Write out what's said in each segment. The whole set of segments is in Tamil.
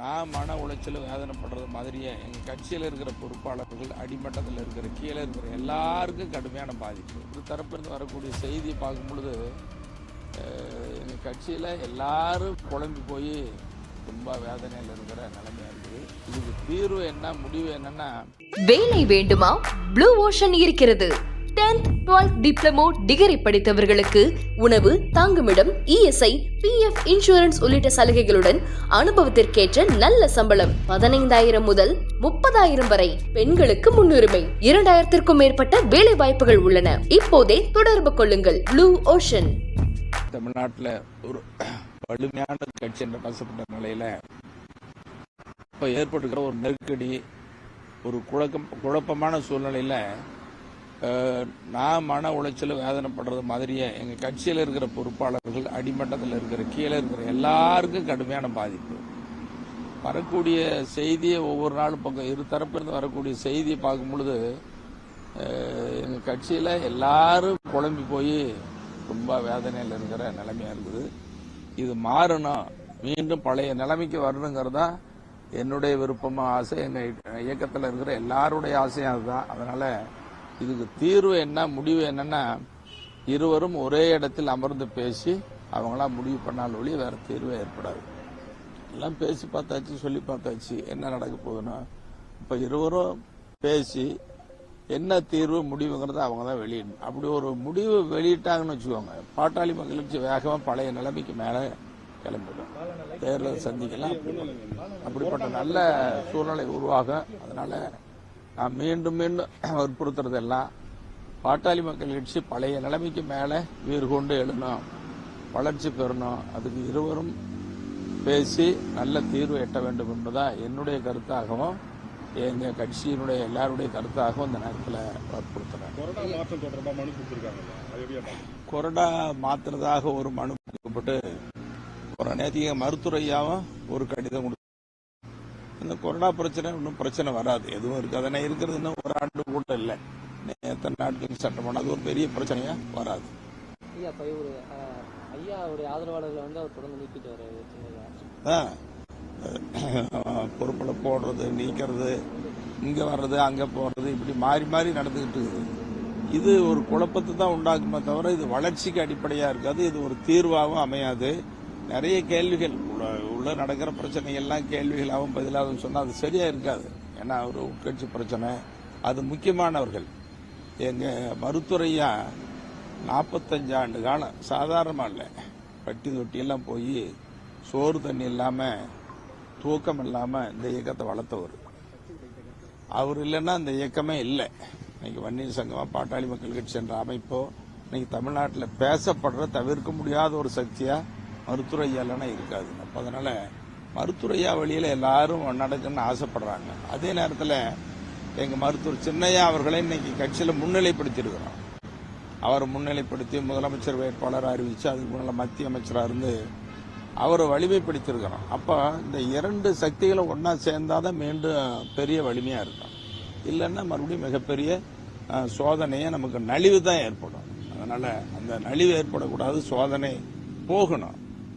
நான் மன உளைச்சல் வேதனைப்படுறது மாதிரியே எங்கள் கட்சியில் இருக்கிற பொறுப்பாளர்கள் அடிமட்டத்தில் இருக்கிற கீழே இருக்கிற எல்லாருக்கும் கடுமையான பாதிப்பு. ஒரு தரப்பிலிருந்து வரக்கூடிய செய்தியை பார்க்கும் பொழுது எங்கள் கட்சியில் எல்லாரும் குழம்பி போய் ரொம்ப வேதனையில் இருக்கிற நிலைமையா இருக்குது. இதுக்கு தீர்வு என்ன முடிவு என்னன்னா வேலை வேண்டுமா? ப்ளூ ஓஷன் இருக்கிறது. 10th 12th டிப்ளமோ டிகிரி படித்தவர்களுக்கு உணவு தாங்குமிடம் இஎஸ்ஐ பிஎஃப் இன்சூரன்ஸ் உள்ளிட்ட சலுகைகளுடன் அனுபவத்திற்கேற்ற நல்ல சம்பளம் பதினைந்தாயிரம் முதல் முப்பதாயிரம் வரை பெண்களுக்கு முன்னுரிமை. இரண்டாயிரத்திற்கும் மேற்பட்ட வேலை வாய்ப்புகள் உள்ளன. இப்போதே தொடர்பு கொள்ளுங்கள். ப்ளூ ஓஷன் தமிழ்நாட்டில் ஒரு வலிமையான கட்சி என்ற கஷ்டப்பட்ட நிலையில் இப்போ ஏற்பட்டுக்கிற ஒரு நெருக்கடி ஒரு குழக்கம் குழப்பமான சூழ்நிலையில் நான் மன உளைச்சல் வேதனைப்படுறது மாதிரியே எங்கள் கட்சியில் இருக்கிற பொறுப்பாளர்கள் அடிமட்டத்தில் இருக்கிற கீழே இருக்கிற எல்லாருக்கும் கடுமையான பாதிப்பு. வரக்கூடிய செய்தியை ஒவ்வொரு நாளும் பக்கம் இரு தரப்பிலிருந்து வரக்கூடிய செய்தியை பார்க்கும் பொழுது எங்கள் கட்சியில் எல்லாரும் குழம்பி போய் ரொம்ப வேதனையில் இருக்கிற நிலைமையாக இருக்குது. இது மாறணும். மீண்டும் பழைய நிலைமைக்கு வரணுங்கிறதா என்னுடைய விருப்பமாக ஆசை. எங்கள் இயக்கத்தில் இருக்கிற எல்லாருடைய ஆசையும் அதுதான். அதனால இதுக்கு தீர்வு என்ன முடிவு என்னன்னா இருவரும் ஒரே இடத்தில் அமர்ந்து பேசி அவங்களாம் முடிவு பண்ணால் ஒழிய வேற தீர்வே ஏற்படாது. எல்லாம் பேசி பார்த்தாச்சு சொல்லி பார்த்தாச்சு என்ன நடக்க போகுதுன்னா இப்ப இருவரும் பேசி என்ன தீர்வு முடிவுங்கிறத அவங்க தான் வெளியிடணும் அப்படி ஒரு முடிவு வெளியிட்டாங்கன்னு வச்சுக்கோங்க பாட்டாளி மகிழ்ச்சி வேகமாக வேகமா பழைய நிலைமைக்கு மேல கிளம்பிடும். தேர்தல் சந்திக்கலாம் அப்படிப்பட்ட நல்ல சூழ்நிலை உருவாகும். அதனால நான் மீண்டும் மீண்டும் வற்புறுத்துறதெல்லாம் பாட்டாளி மக்கள் கட்சி பழைய நிலைமைக்கு மேல வீறு கொண்டு எழுணும் வளர்ச்சி பெறணும். அதுக்கு இருவரும் பேசி நல்ல தீர்வு எட்ட வேண்டும் என்பதா என்னுடைய கருத்தாகவும் எங்க கட்சியினுடைய எல்லாருடைய கருத்தாகவும் இந்த நேரத்தில் வற்புறுத்துறேன்? கொறடா மாத்துறதாக ஒரு மனு கொடுக்கப்பட்டு ஒரு நேத்திக மருத்துவரையாவும் ஒரு கடிதம் இந்த கொரோனா பிரச்சனை இன்னும் பிரச்சனை வராது. எதுவும் இருக்காது ஏன்னா இருக்கிறது இன்னும் ஒரு ஆண்டு கூட இல்லை. எத்தனை நாட்களுக்கு சட்டமான அது ஒரு பெரிய பிரச்சனையா வராது. ஐயா இப்போ ஒரு அஹ், ஐயாவுடைய ஆதரவாளர்களை வந்து அவர் தொடர்ந்து நீக்கிட்டு வர்றாரு பொறுப்புல போடுறது நீக்கிறது இங்க வர்றது அங்க போறது இப்படி மாறி மாறி நடந்துகிட்டு இருக்குது. இது ஒரு குழப்பத்தை தான் உண்டாக்குமே தவிர இது வளர்ச்சிக்கு அடிப்படையா இருக்காது. இது ஒரு தீர்வாகவும் அமையாது. நிறைய கேள்விகள். உள்ள- உள்ள நடக்கிற பிரச்சனைகள்லாம் கேள்விகளாகவும் பதிலாகவும் சொன்னால் அது சரியா இருக்காது. ஏன்னா ஒரு உட்கட்சி பிரச்சனை. அது முக்கியமானவர்கள். எங்க மருத்துவரையா நாற்பத்தஞ்சு ஆண்டு காலம் சாதாரணமாக இல்லை. பட்டி தொட்டி எல்லாம் போய் சோறு தண்ணி இல்லாமல் தூக்கம் இல்லாமல் இந்த இயக்கத்தை வளர்த்தவர். அவர் இல்லைன்னா இந்த இயக்கமே இல்லை. இன்னைக்கு வன்னியர் சங்கமாக பாட்டாளி மக்கள் கட்சி என்ற அமைப்போ இன்னைக்கு தமிழ்நாட்டில் பேசப்படுற தவிர்க்க முடியாத ஒரு சக்தியாக மருத்துவ இல்லைன்னா இருக்காது. அப்போ அதனால் மருத்துவ வழியில் எல்லாரும் நடக்குன்னு ஆசைப்படுறாங்க. அதே நேரத்தில் எங்கள் மருத்துவர் சின்னையா அவர்களை இன்னைக்கு கட்சியில் முன்னிலைப்படுத்தியிருக்கிறோம் அவர் முன்னிலைப்படுத்தி முதலமைச்சர் வேட்பாளர் அறிவித்து அதுக்கு முன்னால் மத்திய அமைச்சராக இருந்து அவரை வலிமைப்படுத்தியிருக்கிறோம் அப்போ இந்த இரண்டு சக்திகளும் ஒன்றா சேர்ந்தாதான் மீண்டும் பெரிய வலிமையாக இருக்கும். இல்லைன்னா மறுபடியும் மிகப்பெரிய சோதனையை நமக்கு நலிவு தான் ஏற்படும். அதனால் அந்த நலிவு ஏற்படக்கூடாது சோதனை போகணும்.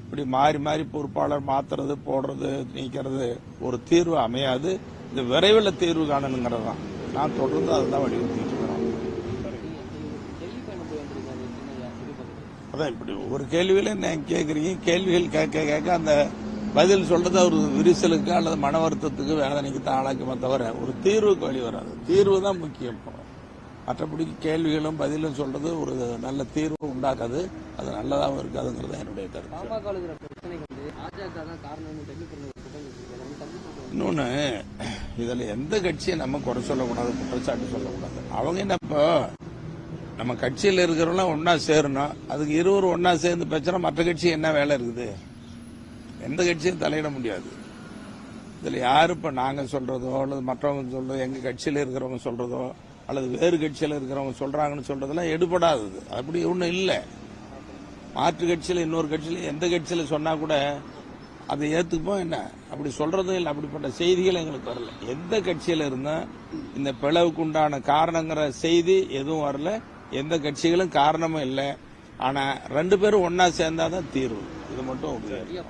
இப்படி மாறி மாறி பொறுப்பாளர் மாத்துறது போடுறது நீக்கிறது ஒரு தீர்வு அமையாது. இது விரைவில் தீர்வு காணணுங்கிறது தான் நான் தொடர்ந்து அதுதான் வலியுறுத்திட்டு இருக்கிறோம் அதான் இப்படி ஒரு கேள்வியில நான் கேட்குறீங்க கேள்விகள் கேட்க கேட்க அந்த பதில் சொல்றது ஒரு விரிசலுக்கு அல்லது மன வருத்தத்துக்கு வேதனைக்கு தான் ஆளாக்குமே தவிர ஒரு தீர்வுக்கு வழி வராது. தீர்வு தான் முக்கியம். இப்போ. மற்றபடி கேள்விகளும் பதிலும் சொல்றது ஒரு நல்ல தீர்வு உண்டாக்காது. அது நல்லதாகவும் இருக்காதுங்கிறது என்னுடைய கருத்து. இன்னொன்னு இதுல எந்த கட்சியை நம்ம குறை சொல்லக்கூடாது குற்றச்சாட்டு சொல்லக்கூடாது? அவங்க என்ன இப்போ நம்ம கட்சியில் இருக்கிறவங்க ஒன்னா சேரணும் அதுக்கு இருவரும் ஒன்னா சேர்ந்து பேசினா மற்ற கட்சி என்ன வேலை இருக்குது? எந்த கட்சியும் தலையிட முடியாது. இதுல யாரு இப்ப நாங்க சொல்றதோ அல்லது மற்றவங்க சொல்றதோ எங்க கட்சியில இருக்கிறவங்க சொல்றதோ அல்லது வேறு கட்சியில் இருக்கிறவங்க சொல்றாங்கன்னு சொல்றதெல்லாம் எடுபடாதது. அப்படி ஒன்றும் இல்லை. மாற்று கட்சியில் இன்னொரு கட்சியில எந்த கட்சியில் சொன்னா கூட அதை ஏற்றுப்போம் என்ன? அப்படி சொல்றதும் இல்லை. அப்படிப்பட்ட செய்திகள் எங்களுக்கு வரல. எந்த கட்சியில் இருந்தால் இந்த பிளவுக்கு உண்டான காரணங்கிற செய்தி எதுவும் வரல. எந்த கட்சிகளும் காரணமும் இல்லை. ஆனால் ரெண்டு பேரும் ஒன்னா சேர்ந்தாதான் தீர்வு. இது மட்டும் உறுதியா